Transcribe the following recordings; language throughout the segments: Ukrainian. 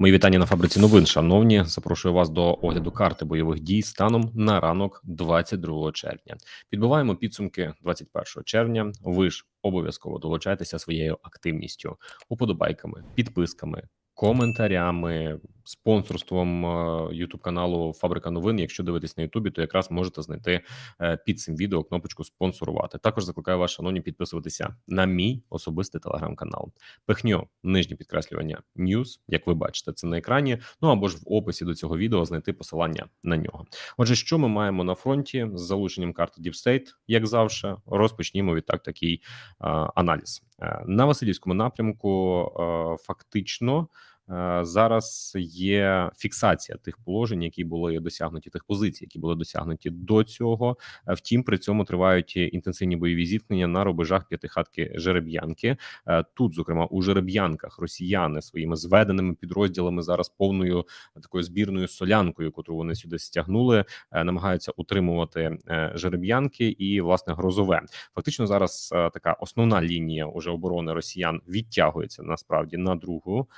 Мої вітання на фабриці новин. Шановні, запрошую вас до огляду карти бойових дій станом на ранок 22 червня. Підбиваємо підсумки 21 червня. Ви ж обов'язково долучайтеся своєю активністю, уподобайками, підписками, коментарями, спонсорством youtube каналу Фабрика новин. Якщо дивитесь на Ютубі, то якраз можете знайти е, під цим відео кнопочку спонсорувати. Також закликаю вас, шановні, підписуватися на мій особистий телеграм-канал. Пихньо нижнє підкреслювання News, як ви бачите, це на екрані. Ну або ж в описі до цього відео знайти посилання на нього. Отже, що ми маємо на фронті з залученням карти Deep State, як завжди, розпочнімо відтак такий а, аналіз е, на Васильівському напрямку. Фактично. Е, зараз є фіксація тих положень, які були досягнуті, тих позицій, які були досягнуті до цього. Е, втім, при цьому тривають інтенсивні бойові зіткнення на рубежах п'ятихатки Жереб'янки. Е, тут, зокрема, у Жереб'янках росіяни своїми зведеними підрозділами зараз повною такою збірною солянкою, котру вони сюди стягнули, намагаються утримувати жереб'янки і власне грозове. Фактично, зараз така основна лінія уже оборони росіян відтягується насправді на другу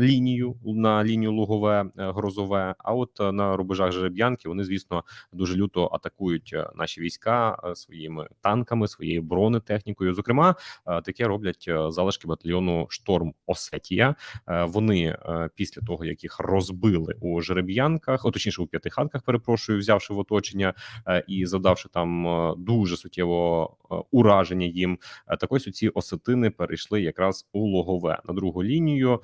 лінію на лінію лугове е, грозове. А от е, на рубежах жереб'янки вони, звісно, дуже люто атакують е, наші війська своїми танками, своєю бронетехнікою. Зокрема, таке роблять залишки батальйону Шторм Осетія. Вони після того, як їх розбили у жереб'янках, точніше у п'ятихатках, перепрошую, взявши в оточення і завдавши там дуже суттєво ураження їм. Так ось у ці осетини перейшли якраз у логове на другу лінію.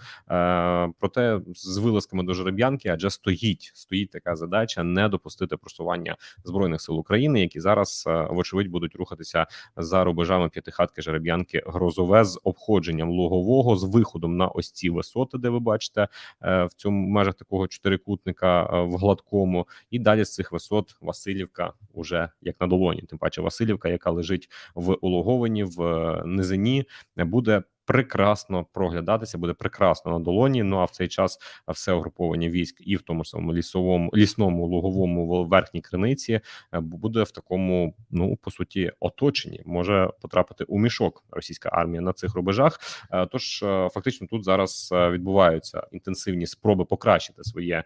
Проте з вилазками до жереб'янки, адже стоїть стоїть така задача не допустити просування збройних сил України, які зараз е, вочевидь будуть рухатися за рубежами п'ятихатки жереб'янки грозове з обходженням логового з виходом на ось ці висоти, де ви бачите е, в цьому межах такого чотирикутника е, в гладкому, і далі з цих висот Васильівка уже як на долоні. Тим паче Васильівка, яка лежить в улоговані в низині, буде прекрасно проглядатися, буде прекрасно на долоні. Ну а в цей час все угруповання військ, і в тому ж самому лісовому лісному луговому верхній криниці е, буде в такому, ну по суті, оточенні. Може потрапити у мішок російська армія на цих рубежах. Е, тож е, фактично тут зараз відбуваються інтенсивні спроби покращити своє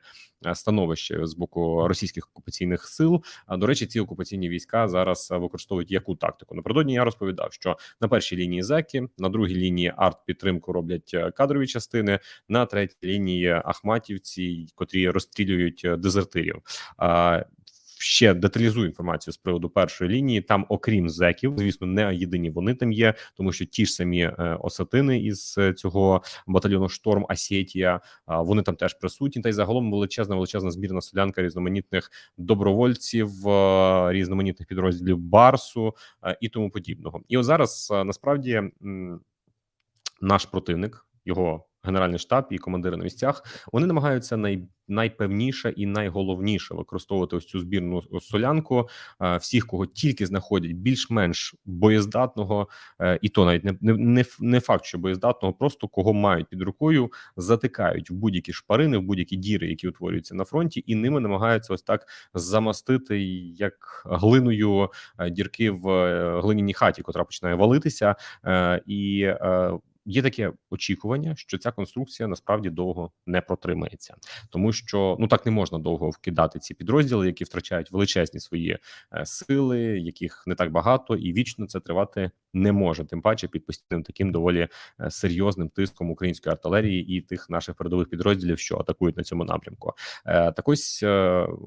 становище з боку російських окупаційних сил. А до речі, ці окупаційні війська зараз використовують яку тактику. Напередодні я розповідав, що на першій лінії зеки, на другій лінії арт-підтримку роблять е, кадрові частини на третій лінії Ахматівці, котрі розстрілюють е, дезертирів ще деталізую інформацію з приводу першої лінії. Там, окрім зеків, звісно, не єдині вони там є, тому що ті ж самі е, осетини із цього батальйону Шторм Асєтія вони там теж присутні. Та й загалом величезна величезна збірна селянка різноманітних добровольців, різноманітних підрозділів Барсу і тому подібного. І от зараз насправді наш противник його генеральний штаб і командири на місцях вони намагаються най, найпевніше і найголовніше використовувати ось цю збірну солянку всіх, кого тільки знаходять більш-менш боєздатного, е, і то навіть не не, не факт, що боєздатного, просто кого мають під рукою, затикають в будь-які шпарини, в будь-які діри, які утворюються на фронті, і ними намагаються ось так замастити як глиною е, дірки в е, глиняній хаті, котра починає валитися, і Є таке очікування, що ця конструкція насправді довго не протримається, тому що ну так не можна довго вкидати ці підрозділи, які втрачають величезні свої е, сили, яких не так багато, і вічно це тривати не може. Тим паче під постійним таким доволі е, серйозним тиском української артилерії і тих наших передових підрозділів, що атакують на цьому напрямку. Е, так ось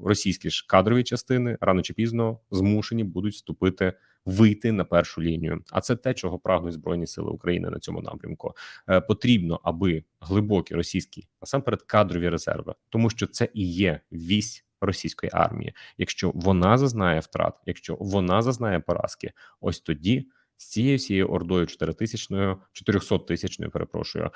російські ж кадрові частини рано чи пізно змушені будуть вступити вийти на першу лінію. А це те, чого прагнуть збройні сили України на цьому напрямку. Е, потрібно, аби глибокі російські насамперед кадрові резерви, тому що це і є вісь. Російської армії, якщо вона зазнає втрат, якщо вона зазнає поразки, ось тоді з цією всією ордою 4000-ною, 400 тисячною, перепрошую е,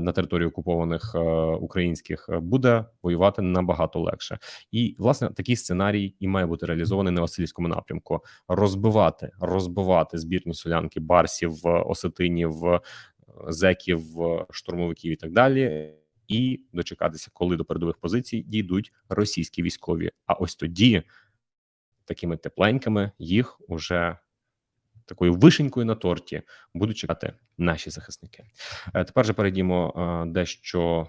на території окупованих е, українських е, буде воювати набагато легше, і власне такий сценарій і має бути реалізований на Васильівському напрямку: розбивати, розбивати збірні солянки барсів, осетинів, зеків, штурмовиків і так далі. І дочекатися, коли до передових позицій дійдуть російські військові. А ось тоді такими тепленьками їх уже такою вишенькою на торті будуть чекати наші захисники. Е, тепер же перейдімо е, дещо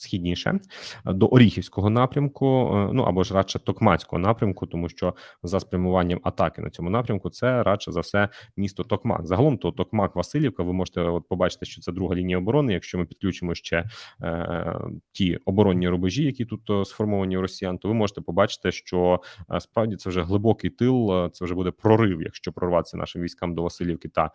східніше е, до Оріхівського напрямку, е, ну або ж радше Токмацького напрямку, тому що за спрямуванням атаки на цьому напрямку це радше за все місто Токмак. Загалом то Токмак Васильівка. Ви можете от побачити, що це друга лінія оборони. Якщо ми підключимо ще е, ті оборонні рубежі, які тут е, сформовані у росіян, то ви можете побачити, що справді це вже глибокий тил. Це вже буде прорив, якщо прорватися нашим військам до Васильівки та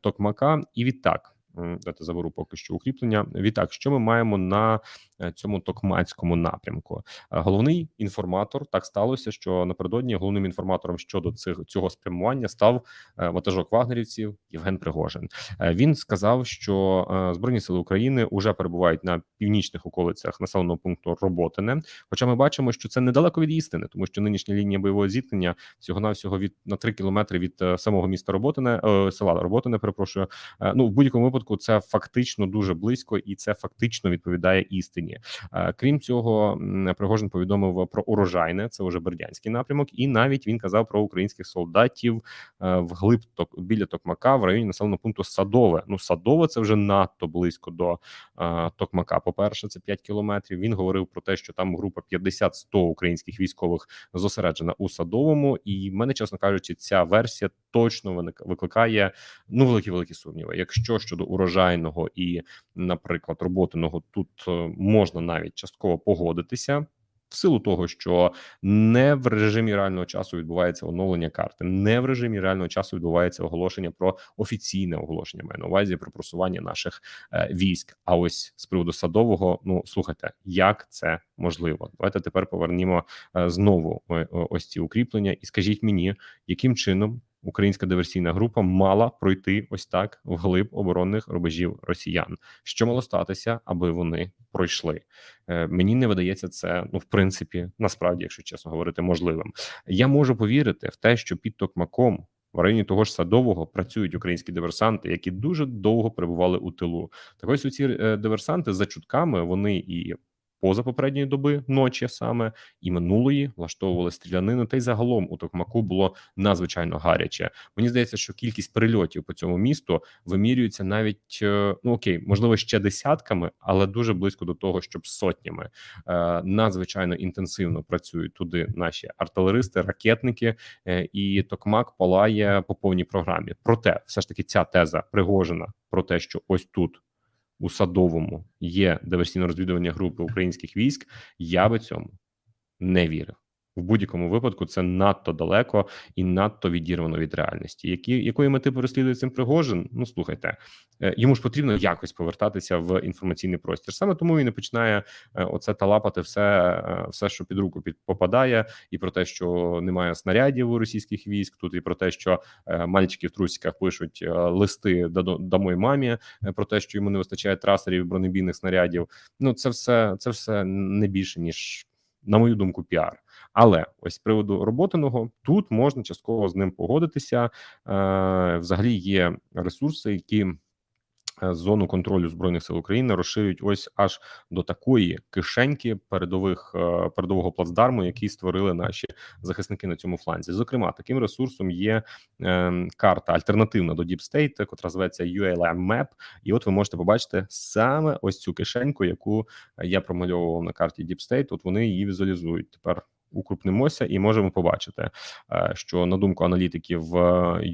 Токмака. І відтак м, дайте заберу поки що укріплення. Відтак, що ми маємо на е, цьому токмацькому напрямку? Е, Головний інформатор так сталося, що напередодні головним інформатором щодо цих цього спрямування став е, ватажок вагнерівців Євген Пригожин. Він сказав, що збройні сили України вже перебувають на північних околицях населеного пункту Роботине. Хоча ми бачимо, що це недалеко від істини, тому що нинішня лінія бойового зіткнення всього навсього від на 3 кілометри від самого міста Роботине, села Роботине. Перепрошую. Ну в будь-якому випадку це фактично дуже близько, і це фактично відповідає істині. Е, Крім цього, Пригожин повідомив про урожайне. Це вже Бердянський напрямок, і навіть він казав про українських солдатів е, вглиб ток біля Токмака в районі населеного пункту Садове. Ну Садове це вже надто близько до е, Токмака. По перше, це 5 кілометрів. Він говорив про те, що там група 50-100 українських військових зосереджена у Садовому. І в мене, чесно кажучи, ця версія точно викликає ну великі великі сумніви. Якщо щодо урожайного і, наприклад, роботиного тут е, можна навіть частково погодитися. В силу того, що не в режимі реального часу відбувається оновлення карти, не в режимі реального часу відбувається оголошення про офіційне оголошення. Маю на увазі про просування наших е, військ. А ось з приводу садового, ну слухайте, як це можливо? Давайте тепер повернімо е, знову е, ось ці укріплення, і скажіть мені, яким чином українська диверсійна група мала пройти ось так вглиб оборонних рубежів росіян. Що мало статися, аби вони пройшли? Е, Мені не видається це, ну в принципі, насправді, якщо чесно говорити, можливим. Я можу повірити в те, що під Токмаком. В районі того ж садового працюють українські диверсанти, які дуже довго перебували у тилу. Так ось ці е, диверсанти за чутками вони і поза попередньої доби ночі саме і минулої влаштовували стрілянину. Та й загалом у Токмаку було надзвичайно гаряче. Мені здається, що кількість перельотів по цьому місту вимірюється навіть е, ну окей, можливо, ще десятками, але дуже близько до того, щоб сотнями. Е, Надзвичайно інтенсивно працюють туди наші артилеристи, ракетники, е, і Токмак палає по повній програмі. Проте, все ж таки, ця теза пригожена про те, що ось тут. У садовому є диверсійно розвідування групи українських військ. Я би цьому не вірив. В будь-якому випадку це надто далеко і надто відірвано від реальності. Які якої мети переслідує цим Пригожин? Ну слухайте, е, йому ж потрібно якось повертатися в інформаційний простір. Саме тому він і починає е, оце талапати все, е, все, що під руку під попадає, і про те, що немає снарядів у російських військ. Тут і про те, що мальчики в трусиках пишуть листи домой мамі про те, що йому не вистачає трасерів бронебійних снарядів. Ну це все це все не більше ніж на мою думку, піар. Але ось з приводу роботиного тут можна частково з ним погодитися. Е, взагалі є ресурси, які е, зону контролю збройних сил України розширюють ось аж до такої кишеньки передових е, передового плацдарму, який створили наші захисники на цьому фланзі. Зокрема, таким ресурсом є карта альтернативна до Deep State, котра зветься ULM Map. І от ви можете побачити саме ось цю кишеньку, яку я промальовував на карті Deep State. От вони її візуалізують тепер. Укрупнимося і можемо побачити, е, що на думку аналітиків е,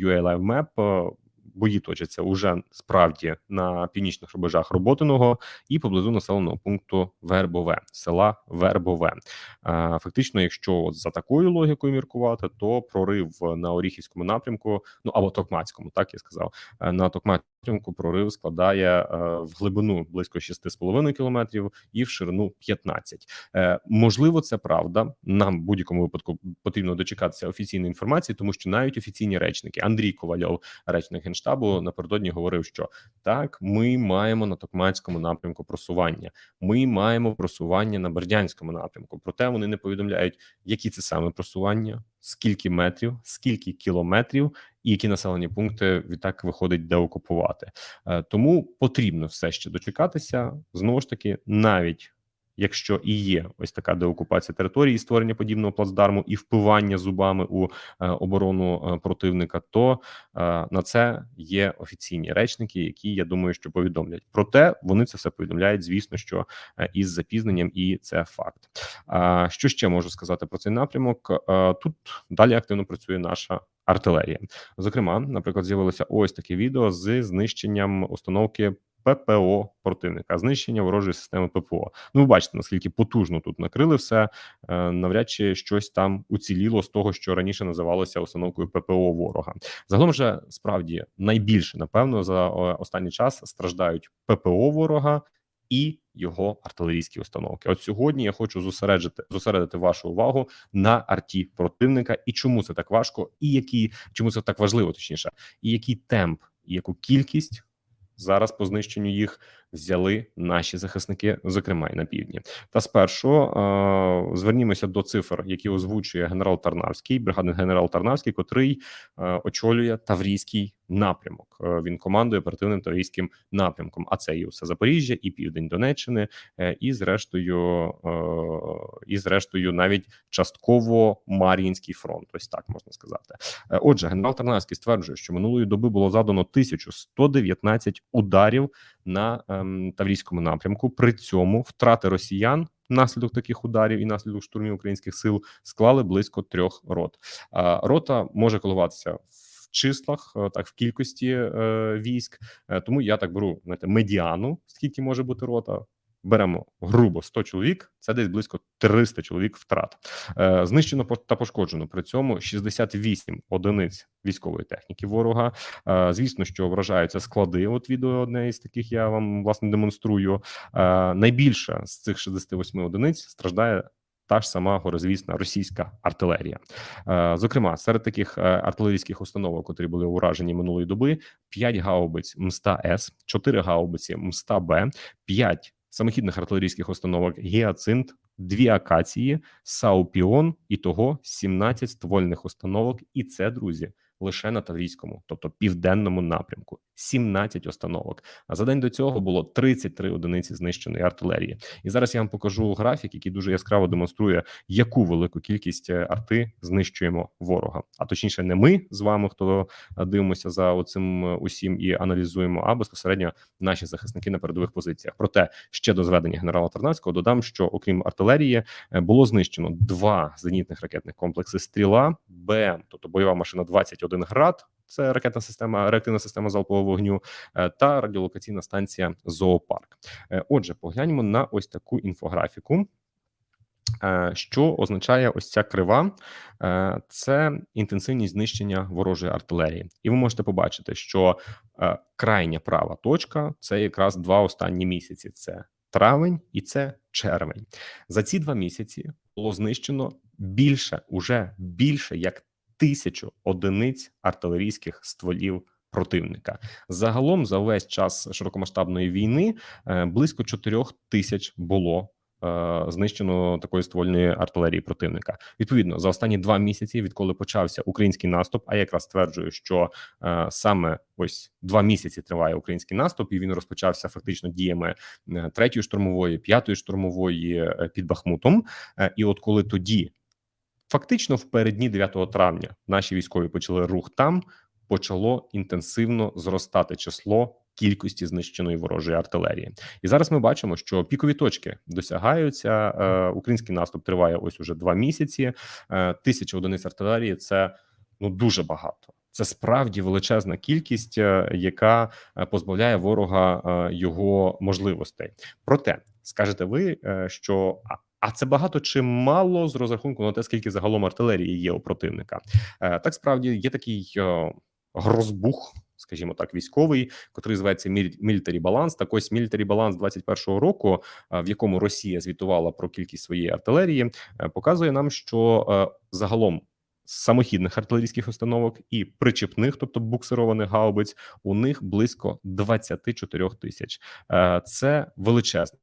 UA Live Map, е, бої точаться уже справді на північних рубежах Роботиного і поблизу населеного пункту Вербове, села Вербове. Фактично, якщо за такою логікою міркувати, то прорив на Оріхівському напрямку, ну або Токмацькому, так я сказав, на Токмацькому прорив складає е, в глибину близько 6,5 кілометрів і в ширину 15. Е, Можливо, це правда. Нам в будь-якому випадку потрібно дочекатися офіційної інформації, тому що навіть офіційні речники Андрій Ковальов, речник генштабу, напередодні говорив, що так, ми маємо на Токмацькому напрямку просування. Ми маємо просування на Бердянському напрямку. Проте вони не повідомляють, які це саме просування, скільки метрів, скільки кілометрів, і які населені пункти відтак виходить де окупувати. Тому потрібно все ще дочекатися. Знову ж таки, навіть Якщо і є ось така деокупація території, і створення подібного плацдарму і впивання зубами у е, оборону е, противника, то е, на це є офіційні речники, які я думаю, що повідомлять. Проте вони це все повідомляють, звісно, що із запізненням, і це факт. Що ще можу сказати про цей напрямок? Тут далі активно працює наша артилерія. Зокрема, наприклад, з'явилося ось таке відео з знищенням установки. ППО противника, знищення ворожої системи ППО. Ну, ви бачите, наскільки потужно тут накрили все. Е, навряд чи щось там уціліло з того, що раніше називалося установкою ППО ворога. Загалом же справді найбільше напевно за е, останній час страждають ППО ворога і його артилерійські установки. От сьогодні я хочу зосередити зосередити вашу увагу на арті противника і чому це так важко, і які чому це так важливо, точніше, і який темп, і яку кількість зараз по знищенню їх взяли наші захисники, зокрема і на півдні. Та спершу звернімося до цифр, які озвучує генерал Тарнавський, бригадний генерал Тарнавський, котрий очолює Таврійський напрямок. Е, він командує оперативним таврійським напрямком. А це і все Запоріжжя, і південь Донеччини, е, і зрештою, е, і зрештою, навіть частково Мар'їнський фронт. Ось так можна сказати. Отже, генерал Тарнавський стверджує, що минулої доби було задано 1119 ударів на Таврійському напрямку. При цьому втрати росіян внаслідок таких ударів і наслідок штурмів українських сил склали близько трьох рот. Рота може коливатися в числах, е, так в кількості е, військ. Е, тому я так беру знаєте, медіану, скільки може бути рота. Беремо грубо 100 чоловік, це десь близько 300 чоловік втрат. Е, знищено та пошкоджено при цьому 68 одиниць військової техніки ворога. Е, звісно, що вражаються склади. От відео одне із таких я вам власне демонструю. Е, найбільше з цих 68 одиниць страждає. Та ж сама горозвісна російська артилерія, зокрема, серед таких артилерійських установок, котрі були уражені минулої доби: 5 гаубиць МСТА С, 4 гаубиці МСТА Б, 5 самохідних артилерійських установок Гіацинт, дві акації, Саупіон і того 17 ствольних установок. І це друзі лише на Таврійському, тобто південному напрямку. 17 установок. А за день до цього було 33 одиниці знищеної артилерії. І зараз я вам покажу графік, який дуже яскраво демонструє, яку велику кількість е, арти знищуємо ворога. А точніше, не ми з вами, хто е, дивимося за оцим е, усім і аналізуємо, а безпосередньо наші захисники на передових позиціях. Проте ще до зведення генерала Тарнацького додам, що окрім артилерії було знищено два зенітних ракетних комплекси Стріла БМ, тобто бойова машина 21 град. Це ракетна система, реактивна система залпового вогню е, та радіолокаційна станція Зоопарк. Е, Отже, погляньмо на ось таку інфографіку. Е, Що означає ось ця крива? Це інтенсивність знищення ворожої артилерії, і ви можете побачити, що крайня права точка це якраз два останні місяці: це травень і це червень. За ці два місяці було знищено більше уже більше як тисячу одиниць артилерійських стволів. Противника загалом за весь час широкомасштабної війни е, близько 4 тисяч було е, знищено такої ствольної артилерії противника. Відповідно, за останні два місяці, відколи почався український наступ, а я якраз стверджую, що е, саме ось два місяці триває український наступ, і він розпочався фактично діями е, третьої штурмової, п'ятої штурмової під Бахмутом. Е, і от коли тоді. Фактично, в передні 9 травня наші військові почали рух там. Почало інтенсивно зростати число кількості знищеної ворожої артилерії, і зараз ми бачимо, що пікові точки досягаються. Е, український наступ триває ось уже два місяці. Е, тисяча одиниць артилерії це ну дуже багато. Це справді величезна кількість, е, яка е, позбавляє ворога е, його можливостей. Проте скажете ви, що а, це багато чи мало з розрахунку на те, скільки загалом артилерії є у противника? Е, Так справді є такий е, грозбух, скажімо так, військовий, котрий зветься Military Balance. Так ось Military Balance 21-го року, е, в якому Росія звітувала про кількість своєї артилерії, показує нам, що загалом. Самохідних артилерійських установок і причепних, тобто буксированих гаубиць, у них близько 24 тисяч. Це величезна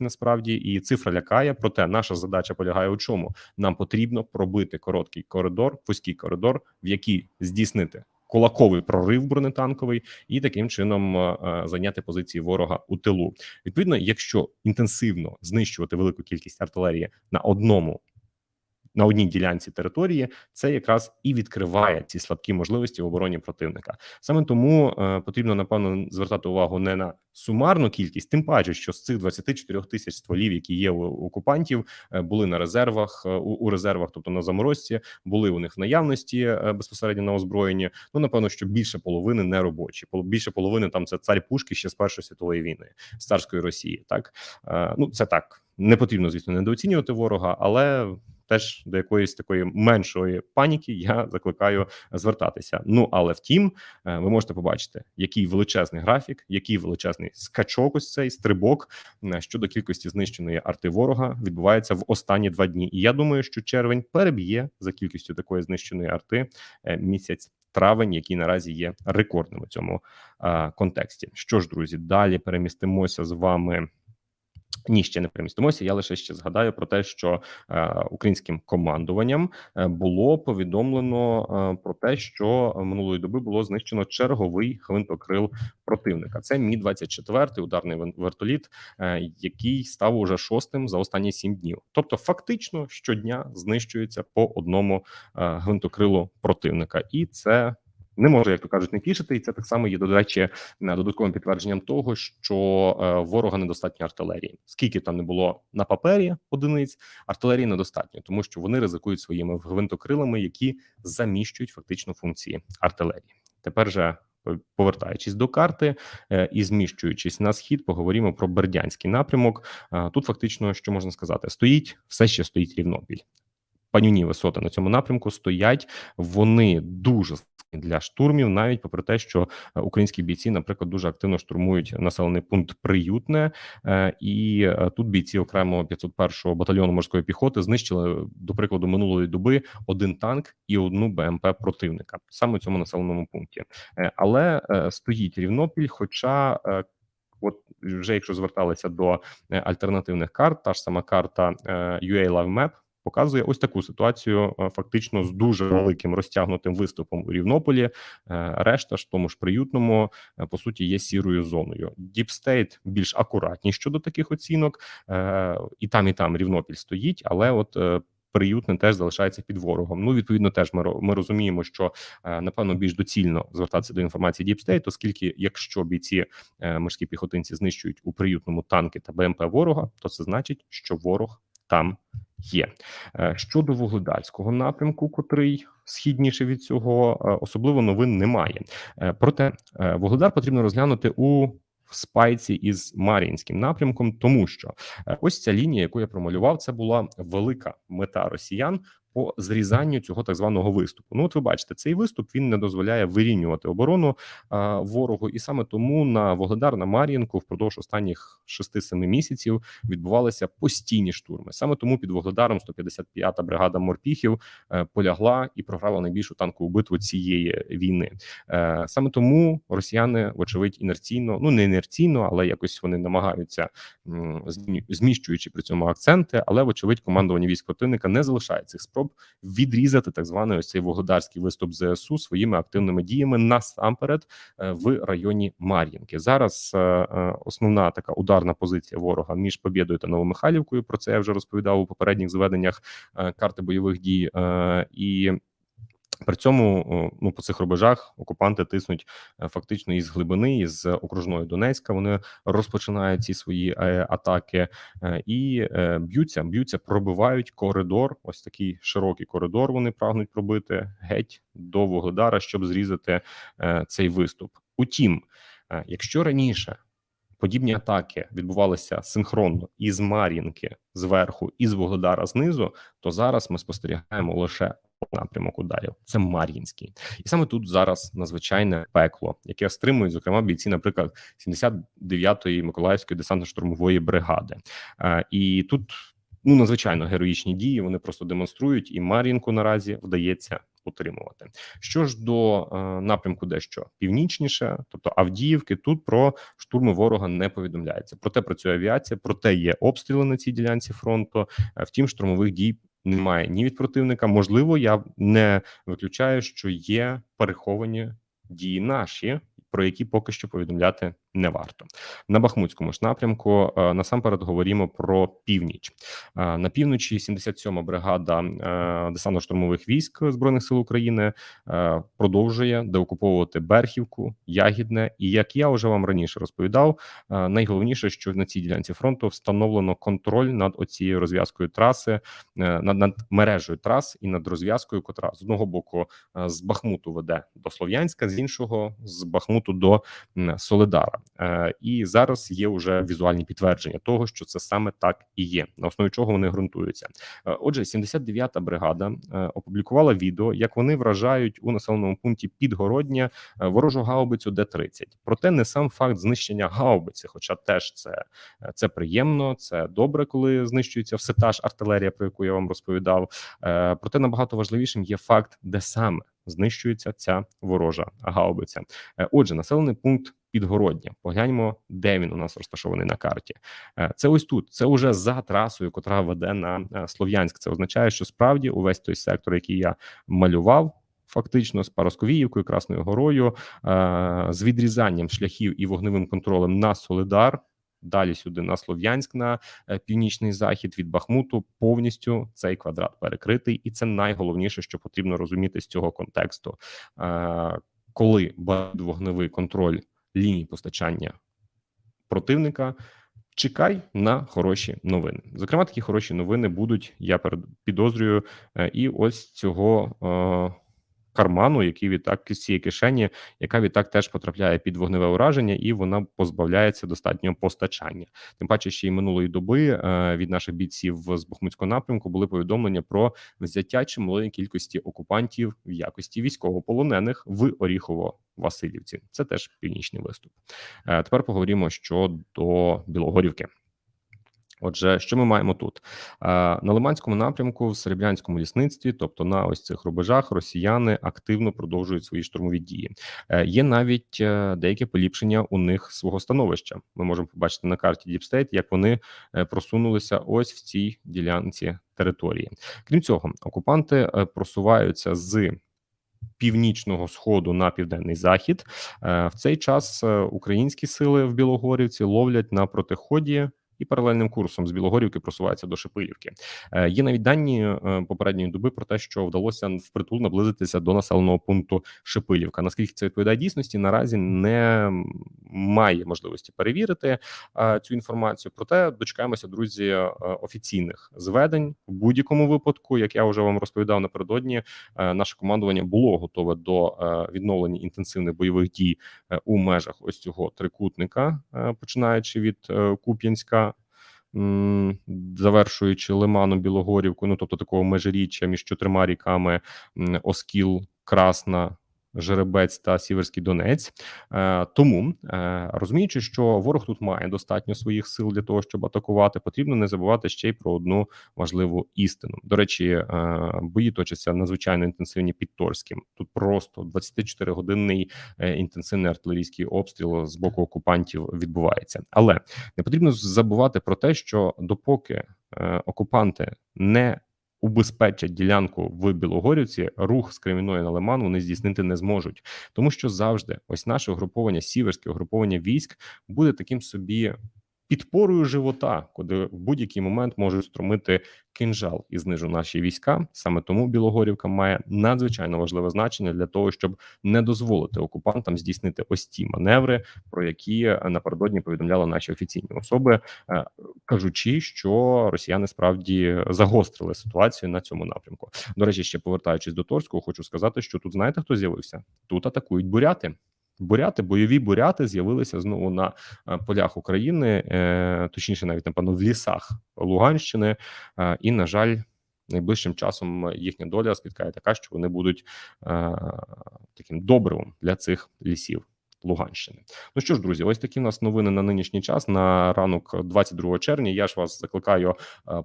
насправді, і цифра лякає. Проте наша задача полягає у чому? Нам потрібно пробити короткий коридор, вузький коридор, в який здійснити Кулаковий прорив бронетанковий і таким чином е, зайняти позиції ворога у тилу. Відповідно, якщо інтенсивно знищувати велику кількість артилерії на одному на одній ділянці території, це якраз і відкриває ці слабкі можливості в обороні противника. Саме тому е, потрібно напевно звертати увагу не на сумарну кількість, тим паче, що з цих 24 тисяч стволів, які є у окупантів, е, були на резервах е, у, у резервах, тобто на заморозці, були у них в наявності е, безпосередньо на озброєнні. Ну напевно, що більше половини не робочі. більше половини там це царь пушки ще з першої світової війни з царської Росії. Так е, ну це так не потрібно, звісно, недооцінювати ворога, але теж до якоїсь такої меншої паніки я закликаю звертатися. Ну але втім, е, ви можете побачити, який величезний графік, який величезний скачок, ось цей стрибок е, щодо кількості знищеної арти ворога відбувається в останні два дні. І я думаю, що червень переб'є за кількістю такої знищеної арти е, місяць. Травень, який наразі є рекордним у цьому а, контексті. Що ж, друзі, далі перемістимося з вами ні, ще не перемістимося. Я лише ще згадаю про те, що е, українським командуванням е, було повідомлено е, про те, що минулої доби було знищено черговий гвинтокрил противника. Це мі 24 ударний вертоліт, е, який став уже шостим за останні сім днів. Тобто, фактично щодня знищується по одному е, гвинтокрилу противника, і це не може, як то кажуть, не тішити, і це так само є до речі додатковим підтвердженням того, що е, ворога недостатньо артилерії. Скільки там не було на папері одиниць, артилерії недостатньо, тому що вони ризикують своїми гвинтокрилами, які заміщують фактично функції артилерії. Тепер же. Повертаючись до карти е, і зміщуючись на схід, поговоримо про Бердянський напрямок. Е, тут фактично що можна сказати, стоїть все ще стоїть Рівнопіль. Панюні висоти на цьому напрямку стоять. Вони дуже для штурмів, навіть попри те, що е, українські бійці, наприклад, дуже активно штурмують населений пункт приютне, е, і е, тут бійці окремого 501-го батальйону морської піхоти знищили до прикладу минулої доби один танк і одну БМП противника саме в цьому населеному пункті, але стоїть Рівнопіль. Хоча От вже якщо зверталися до альтернативних карт, та ж сама карта UA Live Map, показує ось таку ситуацію, е, фактично з дуже великим розтягнутим виступом у Рівнополі. Е, решта ж тому ж приютному е, по суті є сірою зоною. Діпстейт більш акуратні щодо таких оцінок, і там, і там Рівнопіль стоїть, але от. Приютне теж залишається під ворогом. Ну відповідно, теж ми ми розуміємо, що напевно більш доцільно звертатися до інформації Діпстейт, оскільки якщо бійці морські піхотинці знищують у приютному танки та БМП ворога, то це значить, що ворог там є. Е, щодо вугледальського напрямку, котрий східніше від цього, е, особливо новин немає. Е, проте вугледар потрібно розглянути у спайці із Мар'їнським напрямком, тому що ось ця лінія, яку я промалював, це була велика мета росіян по зрізанню цього так званого виступу. Ну, от ви бачите, цей виступ він не дозволяє вирівнювати оборону а, ворогу, і саме тому на Вогледар на Мар'їнку впродовж останніх 6-7 місяців відбувалися постійні штурми. Саме тому під Вогледаром 155-та бригада морпіхів е, полягла і програла найбільшу танкову битву цієї війни. Е, саме тому росіяни, вочевидь, інерційно, ну не інерційно, але якось вони намагаються зміщуючи при цьому акценти, але вочевидь командування військ противника не залишає цих спроб спроб відрізати так званий ось цей вугледарський виступ ЗСУ своїми активними діями насамперед е, в районі Мар'їнки. Зараз е, е, основна така ударна позиція ворога між Побєдою та Новомихайлівкою. Про це я вже розповідав у попередніх зведеннях карти бойових дій і. При цьому ну по цих рубежах окупанти тиснуть е, фактично із глибини із окружної Донецька. Вони розпочинають ці свої е, атаки е, і б'ються, б'ються, пробивають коридор. Ось такий широкий коридор. Вони прагнуть пробити геть до Вугледара, щоб зрізати цей виступ. Утім, якщо раніше подібні атаки відбувалися синхронно із Мар'їнки зверху і з Вугледара знизу, то зараз ми спостерігаємо лише напрямок ударів. Це Мар'їнський, і саме тут зараз надзвичайне пекло, яке стримують, зокрема, бійці, наприклад, 79-ї Миколаївської десантно-штурмової бригади. Е, і тут ну надзвичайно героїчні дії. Вони просто демонструють, і Мар'їнку наразі вдається. Утримувати що ж до е, напрямку, дещо північніше, тобто Авдіївки, тут про штурми ворога не повідомляється. Проте працює авіація, проте є обстріли на цій ділянці фронту. Е, втім, штурмових дій немає ні від противника. Можливо, я не виключаю, що є переховані дії наші, про які поки що повідомляти не варто. На Бахмутському ж напрямку е, насамперед говоримо про північ. Е, На півночі 77-ма бригада е, десантно-штурмових військ збройних сил України продовжує деокуповувати Берхівку, Ягідне. І як я вже вам раніше розповідав, найголовніше, що на цій ділянці фронту встановлено контроль над оцією розв'язкою траси, над, над мережею трас і над розв'язкою, котра з одного боку з Бахмуту веде до Слов'янська, з іншого з Бахмуту до Солидара. Е, І зараз є вже візуальні підтвердження того, що це саме так і є, на основі чого вони ґрунтуються. Е, Отже, 79-та бригада е, опублікувала відео, як вони вражають у населеному пункті Підгородня ворожу гаубицю Д-30. Проте не сам факт знищення гаубиці, хоча теж це, це приємно, це добре, коли знищується все та ж артилерія, про яку я вам розповідав. Проте набагато важливішим є факт, де саме знищується ця ворожа гаубиця. Отже, населений пункт Підгородня. Погляньмо, де він у нас розташований на карті. Е, Це ось тут. Це уже за трасою, котра веде на е, Слов'янськ. Це означає, що справді увесь той сектор, який я малював. Фактично з Парасковіївкою, Красною Горою, е, з відрізанням шляхів і вогневим контролем на Солидар, далі сюди на Слов'янськ, на північний захід від Бахмуту. Повністю цей квадрат перекритий, і це найголовніше, що потрібно розуміти з цього контексту. Коли вогневий контроль ліній постачання противника. Чекай на хороші новини. Зокрема, такі хороші новини будуть. Я підозрюю, е, і ось цього е, карману, який відтак з цієї кишені, яка відтак теж потрапляє під вогневе ураження, і вона позбавляється достатнього постачання. Тим паче, ще й минулої доби е, від наших бійців з Бахмутського напрямку були повідомлення про взяття чималої кількості окупантів в якості військовополонених в Оріхово-Василівці. Це теж північний виступ. Е, Тепер поговоримо щодо Білогорівки. Отже, що ми маємо тут на Лиманському напрямку, в Серебрянському лісництві, тобто на ось цих рубежах, росіяни активно продовжують свої штурмові дії. Е, Є навіть е, деяке поліпшення у них свого становища. Ми можемо побачити на карті State, як вони е, просунулися ось в цій ділянці території. Крім цього, окупанти просуваються з північного сходу на південний захід. В цей час українські сили в Білогорівці ловлять на протиході. І паралельним курсом з Білогорівки просуваються до Шепилівки. Е, Є навіть дані е, попередньої доби про те, що вдалося впритул наблизитися до населеного пункту Шепилівка. Наскільки це відповідає дійсності, наразі не має можливості перевірити е, цю інформацію. Проте дочекаємося, друзі, офіційних зведень в будь-якому випадку. Як я вже вам розповідав напередодні, наше командування було готове до відновлення інтенсивних бойових дій у межах ось цього трикутника, починаючи від Куп'янська. Завершуючи Лиманом Білогорівку, ну тобто такого межиріччя між чотирма ріками Оскіл, Красна, Жеребець та Сіверський Донець. Е, Тому е, розуміючи, що ворог тут має достатньо своїх сил для того, щоб атакувати, потрібно не забувати ще й про одну важливу істину. До речі, е, бої точаться надзвичайно інтенсивні під Торським. Тут просто 24-годинний е, інтенсивний артилерійський обстріл з боку окупантів відбувається. Але не потрібно забувати про те, що допоки окупанти не убезпечать ділянку в Білогорівці, рух з Кремінної на Лиман вони здійснити не зможуть, тому що завжди ось наше угруповання, сіверське угруповання військ буде таким собі підпорою живота, куди в будь-який момент можуть струмити кинжал і знижу наші війська. Саме тому Білогорівка має надзвичайно важливе значення для того, щоб не дозволити окупантам здійснити ось ті маневри, про які напередодні повідомляли наші офіційні особи, е, кажучи, що росіяни справді загострили ситуацію на цьому напрямку. До речі, ще повертаючись до Торського, хочу сказати, що тут знаєте, хто з'явився? Тут атакують буряти. Буряти, бойові буряти з'явилися знову на е, полях України, е, точніше, навіть напевно, в лісах Луганщини. Е, І, на жаль, найближчим часом їхня доля спіткає така, що вони будуть таким добривом для цих лісів. Луганщини. Ну що ж, друзі, ось такі в нас новини на нинішній час на ранок 22 червня. Я ж вас закликаю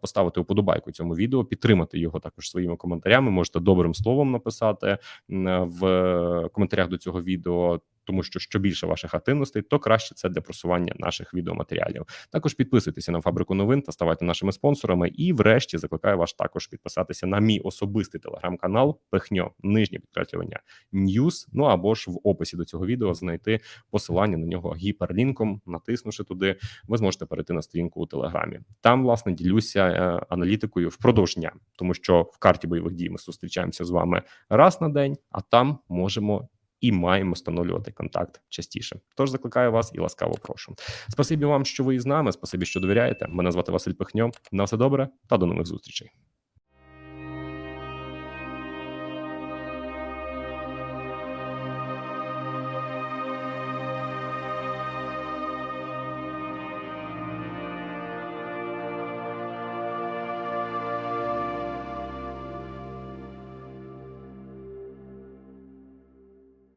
поставити уподобайку цьому відео, підтримати його також своїми коментарями. Можете добрим словом написати в коментарях до цього відео. Тому що що більше ваших активностей, то краще це для просування наших відеоматеріалів. Також підписуйтеся на фабрику новин та ставайте нашими спонсорами. І, врешті, закликаю вас також підписатися на мій особистий телеграм-канал Пехньо, нижнє підкреслювання News. Ну або ж в описі до цього відео знайти посилання на нього гіперлінком. Натиснувши туди, ви зможете перейти на сторінку у телеграмі. Там власне ділюся е, аналітикою впродовж дня, тому що в карті бойових дій ми зустрічаємося з вами раз на день, а там можемо. І маємо встановлювати контакт частіше. Тож закликаю вас і ласкаво прошу. Спасибі вам, що ви із нами. Спасибі, що довіряєте. Мене звати Василь Пихньо. На все добре та до нових зустрічей.